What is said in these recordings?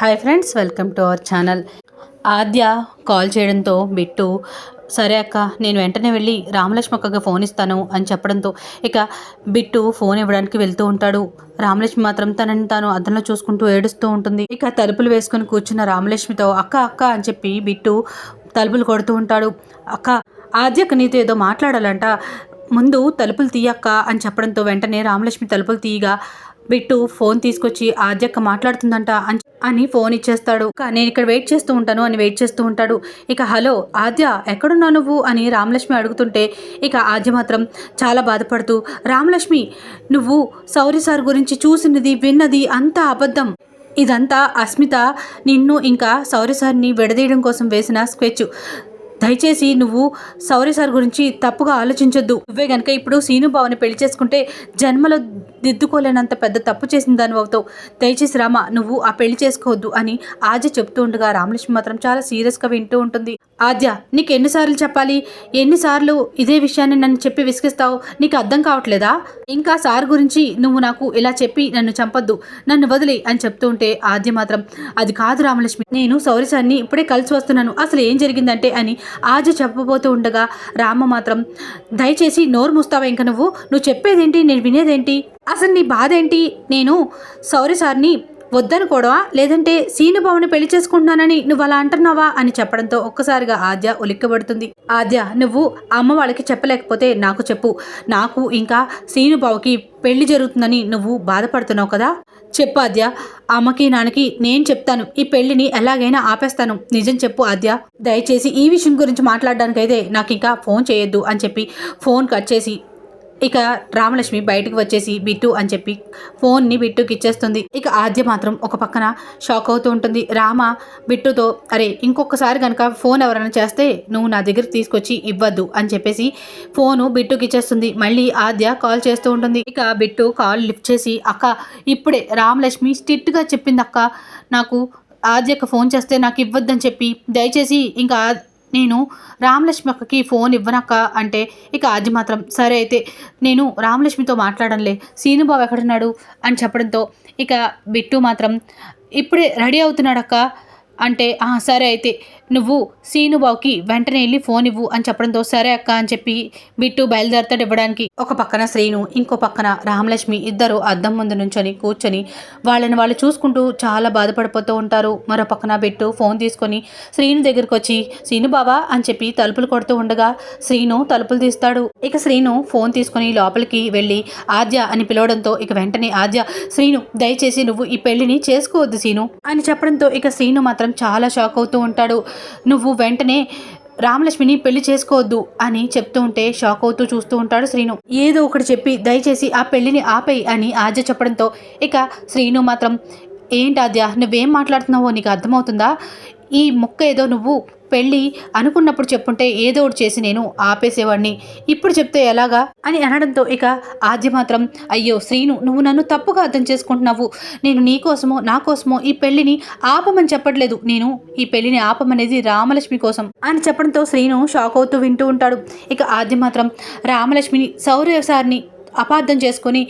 Hi friends welcome to our channel. Aadya call చేయడంతో బిట్టు సరే అక్క నేను వెంటనే వెళ్ళి రామలక్ష్మి అక్కకి ఫోన్ ఇస్తాను అని చెప్పడంతో ఇక బిట్టు ఫోన్ ఇవ్వడానికి వెళ్తూ ఉంటాడు. రామలక్ష్మి మాత్రం తనని తాను అద్దంలో చూసుకుంటూ ఏడుస్తూ ఉంటుంది. ఇక తలుపులు వేసుకొని కూర్చున్న రామలక్ష్మితో అక్క అక్క అని చెప్పి బిట్టు తలుపులు కొడుతూ ఉంటాడు. అక్క ఆద్యక్క నీతో ఏదో మాట్లాడాలంట. ముందు తలుపులు తీయక్క అని చెప్పడంతో వెంటనే రామలక్ష్మి తలుపులు తీయగా బిట్టు ఫోన్ తీసుకొచ్చి ఆద్యక్క మాట్లాడుతుందంట అని- అని ఫోన్ ఇచ్చేస్తాడు. నేను ఇక్కడ వెయిట్ చేస్తూ ఉంటాను అని వెయిట్ చేస్తూ ఉంటాడు. ఇక హలో ఆద్య ఎక్కడున్నావు నువ్వు? అని రామలక్ష్మి అడుగుతుంటే ఇక ఆద్య మాత్రం చాలా బాధపడుతూ రామలక్ష్మి నువ్వు సౌరి సార్ గురించి చూసినది విన్నది అంతా అబద్ధం. ఇదంతా అస్మిత నిన్ను ఇంకా సౌరి సార్ని విడదీయడం కోసం వేసిన స్కెచ్. దయచేసి నువ్వు సౌరి సార్ గురించి తప్పుగా ఆలోచించొద్దు. నువ్వే గనక ఇప్పుడు సీనుబావుని పెళ్ళి చేసుకుంటే జన్మలో దిద్దుకోలేనంత పెద్ద తప్పు చేసిన దాని అవుతావు. దయచేసి రామ నువ్వు ఆ పెళ్ళి చేసుకోవద్దు అని ఆజ చెప్తూ ఉండగా రామలక్ష్మి మాత్రం చాలా సీరియస్గా వింటూ ఉంటుంది. ఆద్య నీకు ఎన్నిసార్లు చెప్పాలి? ఎన్నిసార్లు ఇదే విషయాన్ని నన్ను చెప్పి విసిగిస్తావు? నీకు అర్థం కావట్లేదా? ఇంకా సార్ గురించి నువ్వు నాకు ఇలా చెప్పి నన్ను చంపొద్దు. నన్ను వదిలే అని చెప్తూ ఉంటే ఆద్య మాత్రం అది కాదు రామలక్ష్మి. నేను సౌరి సార్ని ఇప్పుడే కలిసి వస్తున్నాను. అసలు ఏం జరిగిందంటే అని ఆద్య చెప్పబోతూ ఉండగా రామ మాత్రం దయచేసి నోరు మూస్తావా ఇంకా నువ్వు? నువ్వు చెప్పేదేంటి? నేను వినేదేంటి? అసలు నీ బాధ ఏంటి నేను సౌరి సార్ని వద్దనుకోవడమా లేదంటే సీనుబాబుని పెళ్ళి చేసుకుంటున్నానని నువ్వు అలా అంటున్నావా? అని చెప్పడంతో ఒక్కసారిగా ఆద్య ఉలిక్కబడుతుంది ఆద్య నువ్వు అమ్మ వాళ్ళకి చెప్పలేకపోతే నాకు చెప్పు. నాకు ఇంకా సీనుబాబుకి పెళ్ళి జరుగుతుందని నువ్వు బాధపడుతున్నావు కదా? చెప్పు ఆద్య. అమ్మకి నాన్నకి నేను చెప్తాను. ఈ పెళ్ళిని ఎలాగైనా ఆపేస్తాను. నిజం చెప్పు ఆద్య. దయచేసి ఈ విషయం గురించి మాట్లాడడానికైతే నాకు ఇంకా ఫోన్ చేయొద్దు అని చెప్పి ఫోన్ కట్ చేసి ఇక రామలక్ష్మి బయటకు వచ్చేసి బిట్టు అని చెప్పి ఫోన్ని బిట్టుకి ఇచ్చేస్తుంది. ఇక ఆద్య మాత్రం ఒక పక్కన షాక్ అవుతూ ఉంటుంది. రామ బిట్టుతో అరే ఇంకొకసారి కనుక ఫోన్ ఎవరైనా చేస్తే నువ్వు నా దగ్గర తీసుకొచ్చి ఇవ్వద్దు అని చెప్పేసి ఫోను బిట్టుకి ఇచ్చేస్తుంది. మళ్ళీ ఆద్య కాల్ చేస్తూ ఉంటుంది. ఇక బిట్టు కాల్ లిఫ్ట్ చేసి అక్క ఇప్పుడే రామలక్ష్మి స్ట్రిక్ట్గా చెప్పింది అక్క. నాకు ఆద్యకు ఫోన్ చేస్తే నాకు ఇవ్వద్దని చెప్పి దయచేసి ఇంకా నేను రామలక్ష్మి అక్కకి ఫోన్ ఇవ్వనక్క అంటే ఇక ఆది మాత్రం సరే అయితే నేను రామలక్ష్మితో మాట్లాడంలే. సీనుబాబు ఎక్కడున్నాడు? అని చెప్పడంతో ఇక బిట్టు మాత్రం ఇప్పుడే రెడీ అవుతున్నాడక్క. అంటే "ఆ, సరే అయితే నువ్వు సీనుబావుకి వెంటనే వెళ్ళి ఫోన్ ఇవ్వు అని చెప్పడంతో సరే అక్క అని చెప్పి బిట్టు బయలుదేరతాడు ఇవ్వడానికి. ఒక పక్కన శ్రీను ఇంకో పక్కన రామలక్ష్మి ఇద్దరు అద్దం ముందు నుంచొని కూర్చొని వాళ్ళని వాళ్ళు చూసుకుంటూ చాలా బాధపడిపోతూ ఉంటారు. మరో పక్కన బిట్టు ఫోన్ తీసుకొని శ్రీను దగ్గరికి వచ్చి శ్రీను బావా అని చెప్పి తలుపులు కొడుతూ ఉండగా శ్రీను తలుపులు తీస్తాడు. ఇక శ్రీను ఫోన్ తీసుకొని లోపలికి వెళ్ళి ఆద్య అని పిలవడంతో ఇక వెంటనే ఆద్య శ్రీను దయచేసి నువ్వు ఈ పెళ్ళిని చేసుకోవద్దు శ్రీను అని చెప్పడంతో ఇక శ్రీను మాత్రం చాలా షాక్ అవుతూ ఉంటాడు. నువ్వు వెంటనే రామలక్ష్మిని పెళ్ళి చేసుకోవద్దు అని చెప్తూ ఉంటే షాక్ అవుతూ చూస్తూ ఉంటాడు శ్రీను. ఏదో ఒకటి చెప్పి దయచేసి ఆ పెళ్ళిని ఆపేయి అని ఆద్య చెప్పడంతో ఇక శ్రీను మాత్రం ఏంటి ఆద్య నువ్వేం మాట్లాడుతున్నావో నీకు అర్థమవుతుందా? ఈ ముక్క ఏదో నువ్వు పెళ్ళి అనుకున్నప్పుడు చెప్పుంటే ఏదో ఒకటి చేసి నేను ఆపేసేవాడిని. ఇప్పుడు చెప్తే ఎలాగా? అని అనడంతో ఇక ఆద్య మాత్రం అయ్యో శ్రీను నువ్వు నన్ను తప్పుగా అర్థం చేసుకుంటున్నావు. నేను నీ కోసమో నా కోసమో ఈ పెళ్ళిని ఆపమని చెప్పట్లేదు. నేను ఈ పెళ్ళిని ఆపమనేది రామలక్ష్మి కోసం అని చెప్పడంతో శ్రీను షాక్ అవుతూ వింటూ ఉంటాడు. ఇక ఆద్య మాత్రం రామలక్ష్మిని సౌర్య సార్ని అపార్థం చేసుకొని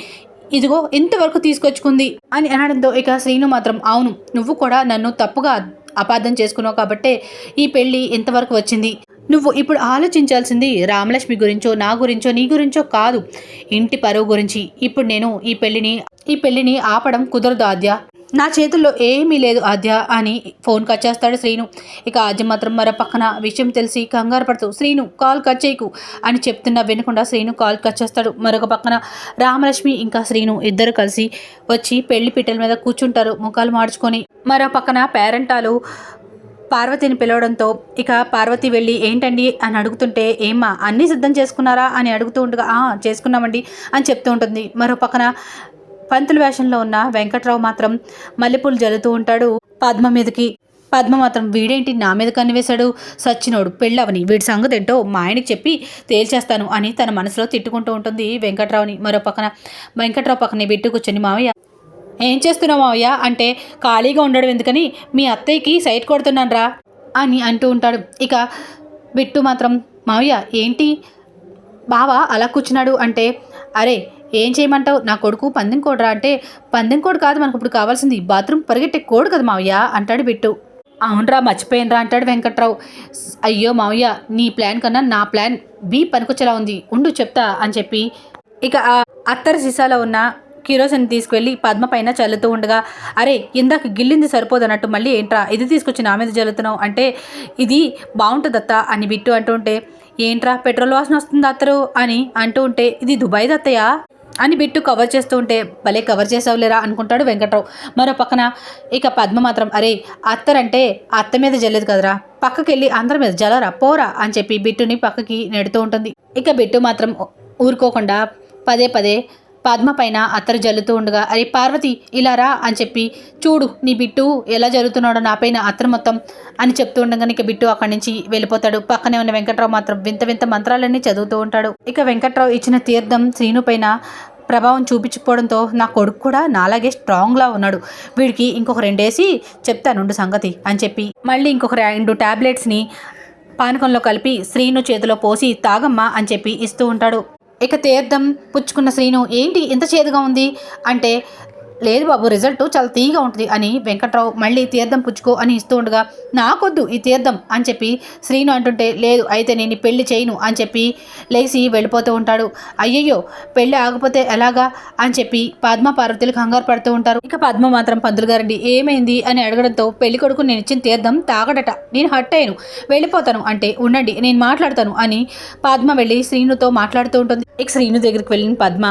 ఇదిగో ఇంతవరకు తీసుకొచ్చుకుంది అని అనడంతో ఇక శ్రీను మాత్రం అవును నువ్వు కూడా నన్ను తప్పుగా అపార్థం చేసుకున్నావు కాబట్టే ఈ పెళ్ళి ఇంతవరకు వచ్చింది. నువ్వు ఇప్పుడు ఆలోచించాల్సింది రామలక్ష్మి గురించో నా గురించో నీ గురించో కాదు. ఇంటి పరువు గురించి. ఇప్పుడు నేను ఈ పెళ్ళిని ఈ పెళ్ళిని ఆపడం కుదరదు ఆద్య. నా చేతుల్లో ఏమీ లేదు ఆద్య అని ఫోన్ కట్ చేస్తాడు శ్రీను. ఇక ఆద్య మాత్రం మరో పక్కన విషయం తెలిసి కంగారు పడుతూ శ్రీను కాల్ కట్ చేయకు అని చెప్తున్నా వినకుండా శ్రీను కాల్ కట్ చేస్తాడు. మరొక పక్కన రామలక్ష్మి ఇంకా శ్రీను ఇద్దరు కలిసి వచ్చి పెళ్ళి పీటల మీద కూర్చుంటారు. ముఖాలు మార్చుకొని మరో పక్కన పేరెంటాలు పార్వతిని పిలవడంతో ఇక పార్వతి వెళ్ళి ఏంటండి? అని అడుగుతుంటే ఏమ్మా అన్నీ సిద్ధం చేసుకున్నారా? అని అడుగుతూ ఉండగా చేసుకున్నామండి అని చెప్తూ ఉంటుంది. మరో పక్కన పంతుల వేషంలో ఉన్న వెంకట్రావు మాత్రం మల్లెపూలు జల్లుతూ ఉంటాడు పద్మ మీదకి. పద్మ మాత్రం వీడేంటి నా మీద కనివేశాడు సచ్చినోడు పెళ్ళవని వీడి సంగతి ఏంటో మా ఆయనకి చెప్పి తేల్చేస్తాను అని తన మనసులో తిట్టుకుంటూ ఉంటుంది వెంకట్రావుని మరో పక్కన. వెంకట్రావు పక్కనే బిట్టు కూర్చొని మావయ్య ఏం చేస్తున్నావు మావయ్య? అంటే ఖాళీగా ఉండడం ఎందుకని మీ అత్తయ్యకి సైట్ కొడుతున్నాను రా అని అంటూ ఉంటాడు. ఇక బిట్టు మాత్రం మావయ్య ఏంటి? బావ అలా కూర్చున్నాడు అంటే అరే ఏం చేయమంటావు? నా కొడుకు పందెం కోడరా అంటే పందెం కోడు కాదు మనకు ఇప్పుడు కావాల్సింది. బాత్రూమ్ పరిగెట్టే కోడు కదా మావయ్య అంటాడు బిట్టు. అవునరా మర్చిపోయినరా అంటాడు వెంకట్రావు. అయ్యో మావయ్య నీ ప్లాన్ కన్నా నా ప్లాన్ బి పనికొచ్చేలా ఉంది. ఉండు చెప్తా అని చెప్పి ఇక ఆ అత్తరి సీసాలో ఉన్న కిరోసిన్ తీసుకువెళ్ళి పద్మ పైన చల్లుతూ ఉండగా అరే ఇందాక గిల్లింది సరిపోదు అన్నట్టు మళ్ళీ ఏంట్రా ఇది తీసుకొచ్చి నా మీద చల్లుతున్నావు అంటే ఇది బాగుంటుందత్త అని బిట్టు అంటూ ఉంటే ఏంట్రా పెట్రోల్ వాసన వస్తుంది అత్తరు అని అంటూ ఉంటే ఇది దుబాయ్ దత్తయ్యా అని బిట్టు కవర్ చేస్తూ ఉంటే భలే కవర్ చేసావులేరా అనుకుంటాడు వెంకట్రావు. మరో పక్కన ఇక పద్మ మాత్రం అరే అత్తరంటే అత్త మీద జల్లేదు కదరా పక్కకి వెళ్ళి అందరి మీద జలరా పోరా అని చెప్పి బిట్టుని పక్కకి నెడుతూ ఉంటుంది. ఇక బిట్టు మాత్రం ఊరుకోకుండా పదే పదే పద్మ పైన అత్తరు జల్లుతూ ఉండగా అరే పార్వతి ఇలా రా అని చెప్పి చూడు నీ బిట్టు ఎలా జరుగుతున్నాడో నా పైన అత్తరు మొత్తం అని చెప్తూ ఉండగానే ఇక బిట్టు అక్కడి నుంచి వెళ్ళిపోతాడు. పక్కనే ఉన్న వెంకట్రావు మాత్రం వింత వింత మంత్రాలన్నీ చదువుతూ ఉంటాడు. ఇక వెంకట్రావు ఇచ్చిన తీర్థం శ్రీను పైన ప్రభావం చూపించుకోవడంతో నా కొడుకు కూడా నాలాగే స్ట్రాంగ్లా ఉన్నాడు. వీడికి ఇంకొక రెండేసి చెప్తానుండు సంగతి అని చెప్పి మళ్ళీ ఇంకొక రెండు టాబ్లెట్స్ని పానకంలో కలిపి శ్రీను చేతిలో పోసి తాగమ్మా అని చెప్పి ఇస్తూ ఉంటాడు. ఇక తీర్థం పుచ్చుకున్న శ్రీను ఏంటి ఇంత చేదుగా ఉంది? అంటే లేదు బాబు రిజల్ట్ చాలా తీగా ఉంటుంది అని వెంకట్రావు మళ్ళీ తీర్థం పుచ్చుకో అని ఇస్తూ ఉండగా నాకొద్దు ఈ తీర్థం అని చెప్పి శ్రీను అంటుంటే లేదు అయితే నేను పెళ్ళి చేయను అని చెప్పి లేచి వెళ్ళిపోతూ ఉంటాడు. అయ్యయ్యో పెళ్ళి ఆగిపోతే ఎలాగా? అని చెప్పి పద్మ పార్వతులు కంగారు పడుతూ ఉంటారు. ఇక పద్మ మాత్రం పంతులు గారండి ఏమైంది? అని అడగడంతో పెళ్ళి కొడుకు నేను ఇచ్చిన తీర్థం తాగడట నేను హట్ అయ్యాను వెళ్ళిపోతాను అంటే ఉండండి నేను మాట్లాడతాను అని పద్మ వెళ్ళి శ్రీనుతో మాట్లాడుతూ ఉంటుంది. ఇక శ్రీను దగ్గరికి వెళ్ళిన పద్మ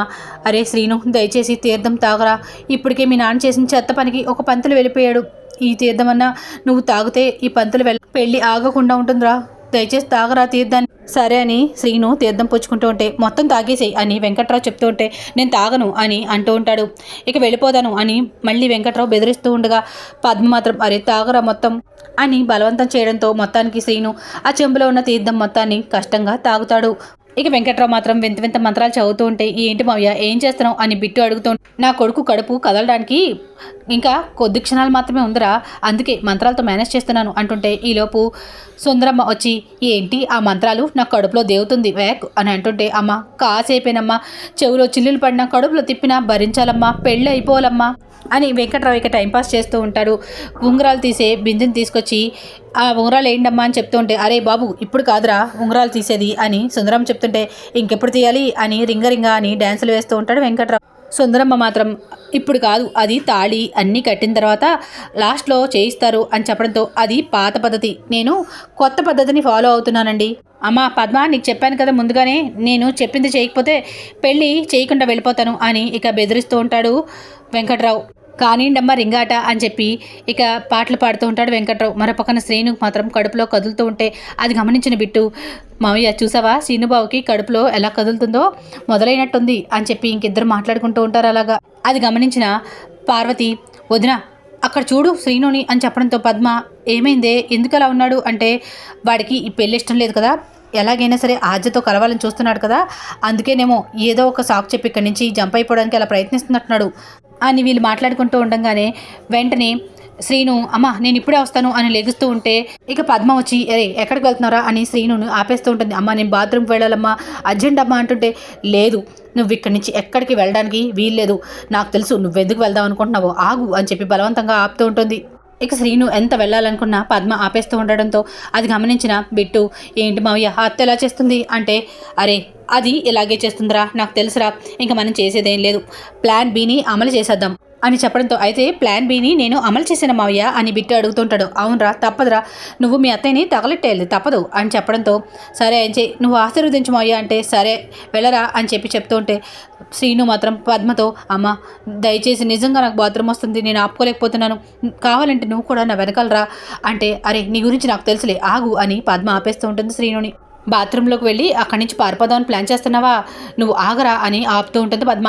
అరే శ్రీను దయచేసి తీర్థం తాగరా ఇప్పటికే మీ నాన్న చేసిన చెత్త పనికి ఒక పంతులు వెళ్ళిపోయాడు. ఈ తీర్థమన్నా నువ్వు తాగితే ఈ పంతులు వెళ్ళ పెళ్ళి ఆగకుండా ఉంటుందిరా. దయచేసి తాగరా తీర్థాన్ని. సరే అని శ్రీను తీర్థం పుచ్చుకుంటూ ఉంటే మొత్తం తాగేసేయి అని వెంకట్రావు చెప్తూ ఉంటే నేను తాగను అని అంటూ ఉంటాడు. ఇక వెళ్ళిపోదాను అని మళ్ళీ వెంకట్రావు బెదిరిస్తూ ఉండగా పద్మ మాత్రం అరే తాగరా మొత్తం అని బలవంతం చేయడంతో మొత్తానికి శ్రీను ఆ చెంబులో ఉన్న తీర్థం మొత్తాన్ని కష్టంగా తాగుతాడు. ఇక వెంకట్రావు మాత్రం వింత వింత మంత్రాలు చదువుతూ ఉంటే ఏంటి మావయ్య ఏం చేస్తున్నావు? అని బిట్టు అడుగుతూ నా కొడుకు కడుపు కదలడానికి ఇంకా కొద్ది క్షణాలు మాత్రమే ఉందిరా అందుకే మంత్రాలతో మేనేజ్ చేస్తున్నాను అంటుంటే ఈలోపు సుందరమ్మ వచ్చి ఏంటి ఆ మంత్రాలు నా కడుపులో దేవుతుంది వేక్ అని అంటుంటే అమ్మ కాసేపేనమ్మా చెవులో చిల్లులు పడినా కడుపులో తిప్పినా భరించాలమ్మా పెళ్ళి అయిపోవాలమ్మా అని వెంకట్రావు ఇక టైంపాస్ చేస్తూ ఉంటాడు. ఉంగరాలు తీసే బిందెని తీసుకొచ్చి ఆ ఉంగరాలు ఏంటమ్మా అని చెప్తుంటే అరే బాబు ఇప్పుడు కాదురా ఉంగరాలు తీసేది అని సుందరం చెప్తుంటే ఇంకెప్పుడు తీయాలి? అని రింగ రింగ అని డ్యాన్సులు వేస్తూ ఉంటాడు వెంకట్రావు. సుందరమ్మ మాత్రం ఇప్పుడు కాదు అది తాళి అన్నీ కట్టిన తర్వాత లాస్ట్లో చేయిస్తారు అని చెప్పడంతో అది పాత పద్ధతి. నేను కొత్త పద్ధతిని ఫాలో అవుతున్నానండి. అమ్మా పద్మ నీకు చెప్పాను కదా ముందుగానే నేను చెప్పింది చేయకపోతే పెళ్ళి చేయకుండా వెళ్ళిపోతాను అని ఇక బెదిరిస్తూ ఉంటాడు వెంకట్రావు. కానిండమ్మ రింగాట అని చెప్పి ఇక పాటలు పాడుతూ ఉంటాడు వెంకట్రావు. మరోపక్కన శ్రీను మాత్రం కడుపులో కదులుతూ ఉంటే అది గమనించిన బిట్టు మామయ్య చూసావా? శ్రీనుబాబుకి కడుపులో ఎలా కదులుతుందో మొదలైనట్టుంది అని చెప్పి ఇంకిద్దరు మాట్లాడుకుంటూ ఉంటారు అలాగా. అది గమనించిన పార్వతి వదిన అక్కడ చూడు శ్రీనుని అని చెప్పడంతో పద్మ ఏమైందే? ఎందుకు అలా ఉన్నాడు? అంటే వాడికి ఈ పెళ్ళి ఇష్టం లేదు కదా ఎలాగైనా సరే ఆజ్యతో కలవాలని చూస్తున్నాడు కదా. అందుకేనేమో ఏదో ఒక సాకు చెప్పి ఇక్కడి నుంచి జంప్ అయిపోవడానికి అలా ప్రయత్నిస్తున్నట్టున్నాడు అని వీళ్ళు మాట్లాడుకుంటూ ఉండగానే వెంటనే శ్రీను అమ్మ నేను ఇప్పుడే వస్తాను అని లెగుస్తూ ఉంటే ఇక పద్మ వచ్చి అరే ఎక్కడికి వెళ్తున్నారా అని శ్రీనును ఆపేస్తూ ఉంటుంది. అమ్మ నేను బాత్రూమ్కి వెళ్ళాలమ్మా అర్జెంట్ అమ్మా అంటుంటే లేదు నువ్వు ఇక్కడి నుంచి ఎక్కడికి వెళ్ళడానికి వీల్లేదు. నాకు తెలుసు నువ్వెందుకు వెళ్దాం అనుకుంటున్నావో ఆగు అని చెప్పి బలవంతంగా ఆపుతూ ఉంటుంది. ఇక శ్రీను ఎంత వెళ్ళాలనుకున్నా పద్మ ఆపేస్తూ ఉండడంతో అది గమనించిన బిట్టు ఏంటి మావయ్య అత్త ఎలా చేస్తుంది? అంటే అరే అది ఇలాగే చేస్తుందిరా నాకు తెలుసురా ఇంకా మనం చేసేదేం లేదు. ప్లాన్ బిని అమలు చేసేద్దాం. అని చెప్పడంతో అయితే ప్లాన్ బిని నేను అమలు చేసిన మావయ్య అని బిట్టు అడుగుతుంటాడు. అవునరా తప్పదురా నువ్వు మీ అత్తయ్యని తగలెట్టేయాలి తప్పదు అని చెప్పడంతో సరే అని చెయ్యి నువ్వు ఆశీర్వదించు మావయ్య అంటే సరే వెళ్ళరా అని చెప్పి చెప్తూ ఉంటే శ్రీను మాత్రం పద్మతో అమ్మ దయచేసి నిజంగా నాకు బాత్రూమ్ వస్తుంది నేను ఆపుకోలేకపోతున్నాను కావాలంటే నువ్వు కూడా నా వెనకాలరా అంటే అరే నీ గురించి నాకు తెలుసులే ఆగు అని పద్మ ఆపేస్తూ ఉంటుంది శ్రీనుని. బాత్రూంలోకి వెళ్ళి అక్కడి నుంచి పారిపోదామని ప్లాన్ చేస్తున్నావా? నువ్వు ఆగరా అని ఆపుతూ ఉంటుంది పద్మ.